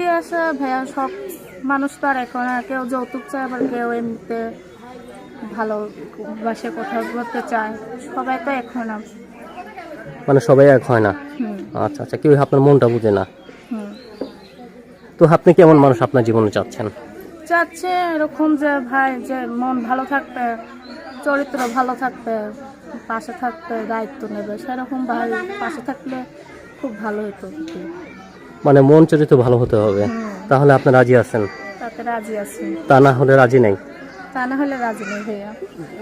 আছে? ভাইয়া সব মানুষ তো আর এখন কেউ যৌতুক চায় আবার কেউ এমনিতে ভালো বাসে কোথাও করতে চায়। সবাই তো এখন আর মানে সবাই এক হয় না? আচ্ছা আচ্ছা কেউ আপনার মনটা বুঝে না? তো আপনি কেমন মানুষ আপনার জীবনে চাচ্ছেন? চাচ্ছে এরকম যে ভাই যে মন ভালো থাকবে চরিত্র ভালো থাকবে পাশে থাকবে দায়িত্ব নেবে সেরকম ভাই পাশে থাকলে খুব ভালো হতো। মানে মন চরিত্র ভালো হতে হবে। তাহলে আপনি রাজি আছেন? তাতে রাজি আছি। তা না হলে রাজি নাই? তা না হলে রাজি নেই ভাইয়া।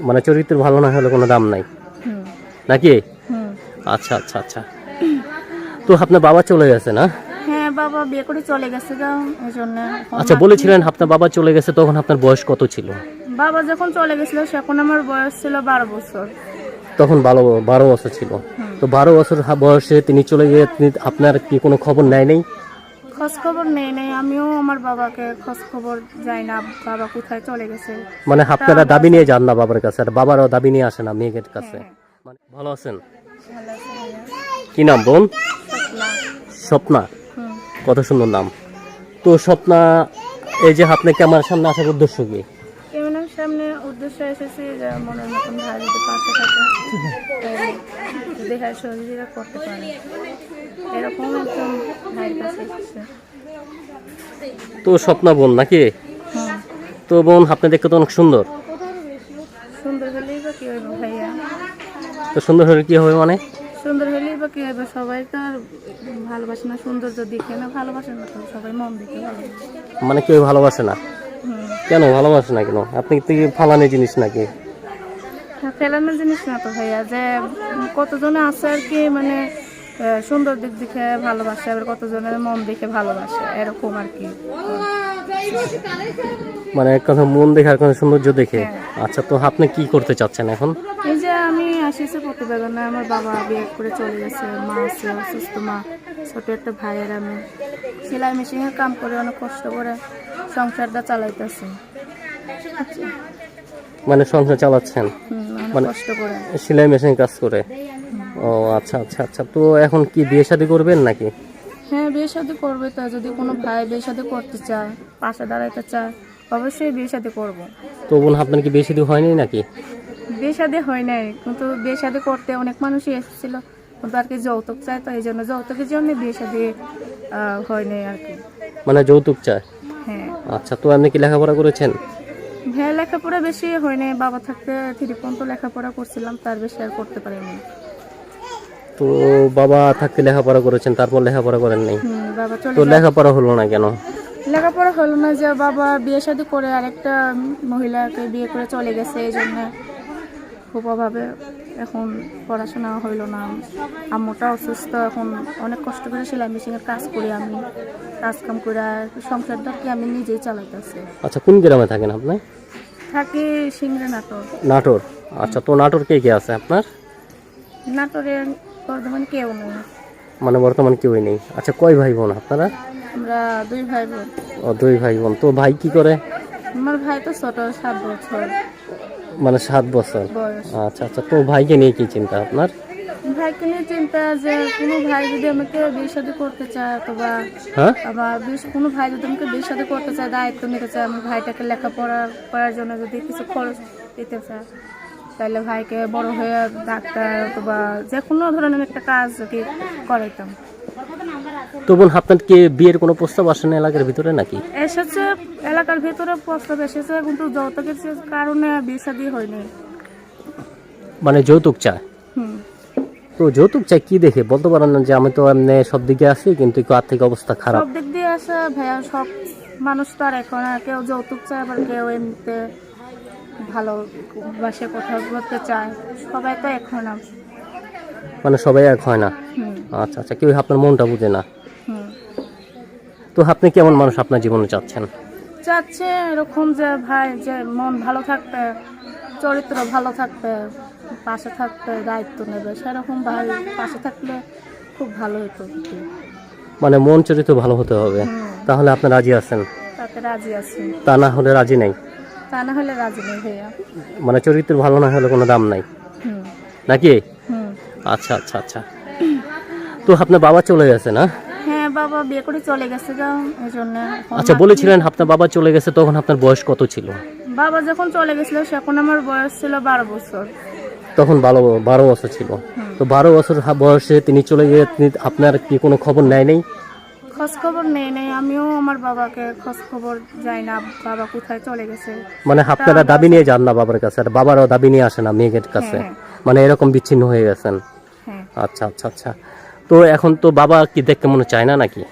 মানে চরিত্র ভালো না হলে কোনো দাম নাই? হুম। নাকি? হুম। আচ্ছা আচ্ছা আচ্ছা। তো আপনার বাবা চলে গেছে না? হ্যাঁ বাবা বিয়ে করে চলে গেছে গা এই জন্য আচ্ছা বলেছিলেন আপনার বাবা চলে গেছে তখন আপনার বয়স কত ছিল? বাবা যখন চলে গেছিল তখন আমার বয়স ছিল বারো বছর। তখন বারো বারো বছর ছিল। হুম। তো বারো বছর বয়সে তিনি চলে গিয়ে আপনার কি কোনো খবর নেয় নেই? খোঁজ খবর নেই নেই আমিও আমার বাবাকে খোঁজ খবর যাই না বাবা কোথায় চলে গেছে। মানে আপনারা দাবি নিয়ে যান না বাবার কাছে আর বাবারও দাবি নিয়ে আসে না মেয়ের কাছে। হ্যাঁ, মানে ভালো আছেন। কি নাম বোন? স্বপ্না। কত সুন্দর নাম। তো স্বপ্না এই যে আপনাকে আমার সামনে আসার উদ্দেশ্য কি? উদ্দেশ্য এসেছি যে মনের মতন ভাই যদি পাশে থাকে তাহলে সহযোগিতা করতে পারে। এরকম একজন ভাইয়ের কাছে এসেছে। তো স্বপ্না বোন নাকি? হুম তো বোন আপনি দেখতে তো অনেক সুন্দর। সুন্দর হলেই বা কি হইব ভাইয়া? তো সুন্দর হলে কি হবে মানে? সুন্দর হলেই বা কি হবে সবাই তো আর ভালোবাসে না সৌন্দর্য দেখে না ভালোবাসে না তো সবাই মন দেখে ভালোবাসে মানে কেউ ভালোবাসে না। কেন ভালোবাসে না কেন? আপনি কি ফালানি জিনিস নাকি? হ্যাঁ, ফেলানোর জিনিস না তো ভাইয়া যে কতজনে আছে আর কি মানে সুন্দর দিক দেখে ভালোবাসে আবার কতজনের মন দেখে ভালোবাসে এরকম আর কি। মানে এক কথা মন দেখে আর কোনো সৌন্দর্য দেখে। হ্যাঁ। আচ্ছা তো আপনি কি করতে চাচ্ছেন এখন? এই যে আমি আসিছি প্রতিবেদনে আমার বাবা বিয়ে করে চলে গেছে মা আছে অসুস্থ মা ছোট একটা ভাইয়ের আমি। সেলাই মেশিনের কাম করে অনেক কষ্ট করে। সংসারটা চালাইতেছি। মানে সংসার চালাচ্ছেন? মানে- কষ্ট করে। সেলাই মেশিন কাজ করে? ও আচ্ছা আচ্ছা আচ্ছা। তো এখন কি বিয়ে শাদী করবেন নাকি? হ্যাঁ বিয়ে শাদী করবে তো। যদি কোনো ভাই বিয়ে শাদী করতে চায় পাশে দাঁড়াইতে চায় অবশ্যই বিয়ে শাদী করব। তো বোন আপনার কি বিয়ে শাদী হয়নি নাকি? বিয়ে শাদী হয় নাই কিন্তু বিয়ে শাদী করতে অনেক মানুষই এসেছিল। কিন্তু আর কি যৌতুক চায় তো এই জন্য যৌতুকের জন্য বিয়ে শাদী হয় নাই আর কি। মানে যৌতুক চায়? হ্যাঁ। আচ্ছা তো আপনি কি লেখাপড়া করেছেন? হ্যাঁ লেখাপড়া বেশি হয় নাই। বাবা থাকতে থ্রি পর্যন্ত লেখাপড়া করছিলাম তার বেশি আর করতে পারিনি। তো বাবা থাকতে লেখাপড়া করেছেন তারপর লেখাপড়া করেন নাই? বাবা চলে তো লেখাপড়া হলো না কেন? লেখাপড়া হলো না যে বাবা বিয়ে শাদী করে আরেকটা মহিলাকে বিয়ে করে চলে গেছে এই জন্য খুব অভাবে এখন পড়াশোনা হইল না। আম্মুটা অসুস্থ এখন অনেক কষ্ট করে সেলাই মেশিনের কাজ করি আমি। কাজ কাম করে সংসারটা কি আমি নিজেই চালাইতেছি। আচ্ছা কোন গ্রামে থাকেন আপনি? থাকি সিংড়ে নাটোর। নাটোর? আচ্ছা তো নাটোর কে কে আছে আপনার? নাটোরে বর্ধমান কেউ নেই। মানে বর্তমান কেউই নেই। আচ্ছা কয় ভাই বোন আপনারা? আমরা দুই ভাই বোন ও দুই ভাই বোন তো ভাই কি করে? আমার ভাই তো ছোট সাত বছর। মানে সাত বছর। আচ্ছা আচ্ছা তো ভাইকে নিয়ে কি চিন্তা আপনার? ভাইকে নিয়ে চিন্তা যে কোনো ভাই যদি আমাকে বিয়ে শাদী করতে চায় অথবা হ্যাঁ? আবার কোনো ভাই যদি আমাকে বিয়ে শাদী করতে চায় দায়িত্ব নিতে চায় আমার ভাইটাকে লেখাপড়া করার জন্য যদি কিছু খরচ দিতে চায় তাহলে ভাইকে বড় হয়ে ডাক্তার অথবা যে কোনো ধরনের একটা কাজ যদি করাইতাম। তো বোন আপনার কি বিয়ের কোনো প্রস্তাব আসে না এলাকার ভিতরে নাকি? এসেছে এলাকার ভিতরে প্রস্তাব এসেছে কিন্তু যৌতুকের কারণে বিয়ে শাদী হয়নি। মানে যৌতুক চায়? তো যৌতুক চাই কি দেখে? বলতে পারেন না যে আমি তো এমনি সব দিকে আছি কিন্তু একটু আর্থিক অবস্থা খারাপ। সব দিক দিয়ে আসে ভাইয়া সব মানুষ তো আর এখন কেউ যৌতুক চায় আবার কেউ এমনিতে ভালো বাসে কোথাও করতে চায়। সবাই তো এখন মানে সবাই এক হয় না। আচ্ছা আচ্ছা কেউ আপনার মনটা বুঝে না। তো আপনি কেমন মানুষ আপনার জীবনে চাচ্ছেন? চাচ্ছে এরকম যে ভাই যে মন ভালো থাকবে চরিত্র ভালো থাকবে পাশে থাকবে দায়িত্ব নেবে সেরকম ভাই পাশে থাকলে খুব ভালো হতো মানে মন চরিত্র ভালো হতে হবে। তাহলে আপনি রাজি আছেন? তাতে রাজি আছি। তা না হলে রাজি নাই? তা না হলে রাজি নেই ভাইয়া। মানে চরিত্র ভালো না হলে কোনো দাম নাই? নাকি? আচ্ছা আচ্ছা আচ্ছা। তো আপনার বাবা চলে গেছে না? হ্যাঁ বাবা বিয়ে করে চলে গেছে এই জন্য আচ্ছা বলেছিলেন আপনার বাবা চলে গেছে তখন আপনার বয়স কত ছিল? বাবা যখন চলে গেছিল তখন আমার বয়স ছিল বারো বছর। তখন বারো বারো বছর ছিল। তো বারো বছর বয়সে তিনি চলে গিয়ে আপনার কি কোনো খবর নেয় নেই? খোঁজ খবর নেই নেই আমিও আমার বাবাকে খোঁজ খবর যাই না বাবা কোথায় চলে গেছে। মানে আপনারা দাবি নিয়ে যান না বাবার কাছে আর বাবারও দাবি নিয়ে আসে না মেয়ের কাছে। হ্যাঁ, মানে এরকম বিচ্ছিন্ন হয়ে গেছেন। হ্যাঁ। আচ্ছা আচ্ছা আচ্ছা। তো এখন তো বাবা কি দেখতে মনে চায় না নাকি?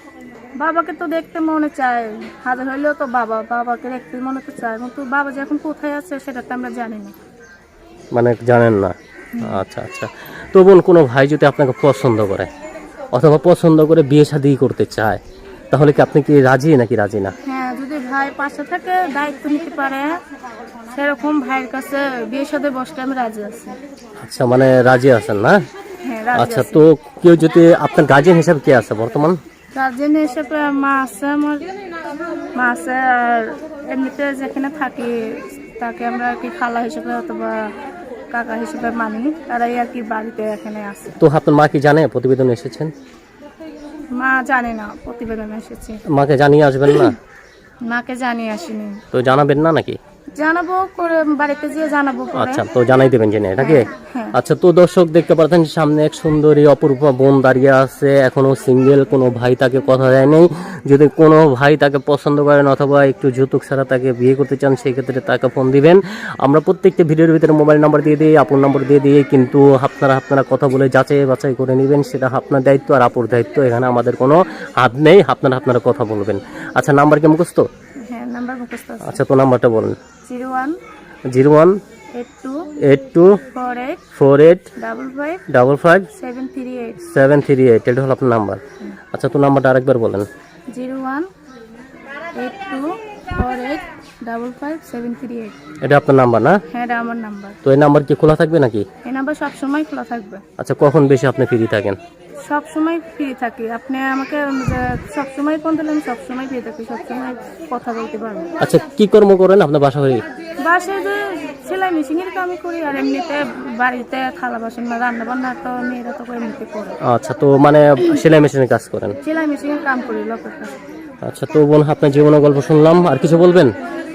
বাবাকে তো দেখতে মনে চায়। হাজার হইলেও তো বাবা বাবাকে দেখতে মনে তো চায়। কিন্তু বাবা যে এখন কোথায় আছে সেটা তো আমরা জানি না। মানে জানেন না? আচ্ছা আচ্ছা। তো বোন কোনো ভাই যদি আপনাকে পছন্দ করে অথবা পছন্দ করে বিয়ে শাদি করতে চায় তাহলে কি আপনি কি রাজি নাকি রাজি না? হ্যাঁ যদি ভাই পাশে থাকে দায়িত্ব নিতে পারে সেরকম ভাইয়ের কাছে বিয়ে সাথে বসতে আমি রাজি আছি। আচ্ছা মানে রাজি আছেন না? আচ্ছা তো কেউ যদি আপনার গার্জেন হিসাবে কে আছে বর্তমান? গার্জেন হিসেবে মা আছে আমার। মা আছে আর এমনিতে যেখানে থাকি তাকে আমরা কি খালা হিসেবে অথবা কাকা হিসেবে মানি। তারাই আর কি বাড়িতে এখানে আছে। তো আপনার মা কি জানে? প্রতিবেদন এসেছেন? মা জানে না প্রতিবেদন এসেছে। মাকে জানিয়ে আসবেন না? মাকে জানিয়ে আসিনি। তো জানাবেন না নাকি? জানাব করে বাড়িতে যেয়ে জানাব আচ্ছা তো জানাই দেবেন জেনে এটাকে হ্যাঁ আচ্ছা তো দর্শক দেখতে পাচ্ছেন সামনে এক সুন্দরী অপরূপা বোন দাঁড়িয়ে আছে এখনও সিঙ্গেল কোনো ভাই তাকে কথা দেয় নেই। যদি কোনো ভাই তাকে পছন্দ করেন অথবা একটু যৌতুক ছাড়া তাকে বিয়ে করতে চান সেই ক্ষেত্রে তাকে ফোন দিবেন। আমরা প্রত্যেকটা ভিডিওর ভিতরে মোবাইল নাম্বার দিয়ে দিই আপুর নাম্বার দিয়ে দিই কিন্তু আপনারা আপনারা কথা বলে যাচাই বাছাই করে নেবেন সেটা আপনার দায়িত্ব আর আপুর দায়িত্ব এখানে আমাদের কোনো হাত নেই আপনারা আপনারা কথা বলবেন। আচ্ছা নাম্বার কি মুখস্থ? হ্যাঁ নাম্বার মুখস্থ আচ্ছা তো নাম্বারটা বলুন। Zero one zero one eight two four eight double five seven three eight seven three eight এটা হলো আপনার নাম্বার। আচ্ছা তো নাম্বারটা আরেকবার বলেন। Zero one eight two four eight double five seven three eight. এটা আপনার নাম্বার না? হ্যাঁ এটা আমার নাম্বার। তো এই নাম্বার কি খোলা থাকবে নাকি? এই নাম্বার সবসময় খোলা থাকবে। আচ্ছা কখন বেশি আপনি ফ্রি থাকেন? সব সময় ফ্রি থাকি। আপনি আমাকে সব সময় ফোন দিলে আমি সবসময় ফ্রি থাকি সবসময় কথা বলতে পারব। আচ্ছা কি কর্ম করেন আপনার বাসা হয়ে? বাসায় যে সেলাই মেশিনের কামই করি আর এমনিতে বাড়িতে থালা বাসন বা রান্না বান্না তো মেয়েরা তো এমনিতে করে। আচ্ছা তো মানে সেলাই মেশিনের কাজ করেন? সেলাই মেশিনের কাম করি লোকের কাছে। আচ্ছা তো বোন আপনার জীবনের গল্প শুনলাম আর কিছু বলবেন?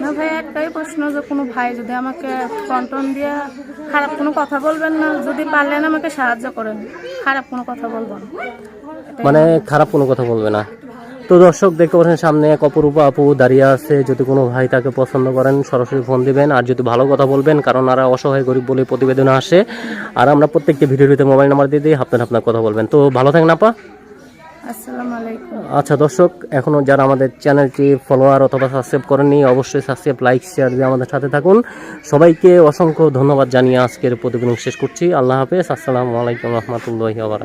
না ভাই একটাই প্রশ্ন যে কোনো ভাই যদি আমাকে কন্টন দিয়ে খারাপ কোনো কথা বলবেন না যদি পারলেন আমাকে সাহায্য করেন। খারাপ কোনো কথা না। মানে খারাপ কোনো কথা বলবে না। তো দর্শক, দেখতে পাচ্ছেন সামনে এক অপরূপা আপু দাঁড়িয়ে আছে। যদি কোনো ভাই তাকে পছন্দ করেন, সরাসরি ফোন দিবেন। আর যদি ভালো কথা বলবেন, কারণ আর অসহায় গরিব বলে প্রতিবেদন আসে। আর আমরা প্রত্যেকটি ভিডিওতে মোবাইল নাম্বার দিয়ে দিই আপনার আপনার কথা বলবেন। তো ভালো থাকেন আপা। আচ্ছা দর্শক এখনও যারা আমাদের চ্যানেলটি ফলোয়ার অথবা সাবস্ক্রাইব করেননি, অবশ্যই সাবস্ক্রাইব লাইক শেয়ার দিয়ে আমাদের সাথে থাকুন। সবাইকে অসংখ্য ধন্যবাদ জানিয়ে আজকের প্রতিবেদন শেষ করছি। আল্লাহ হাফেজ। আসসালামু আলাইকুম রহমতুল্লাহ আবার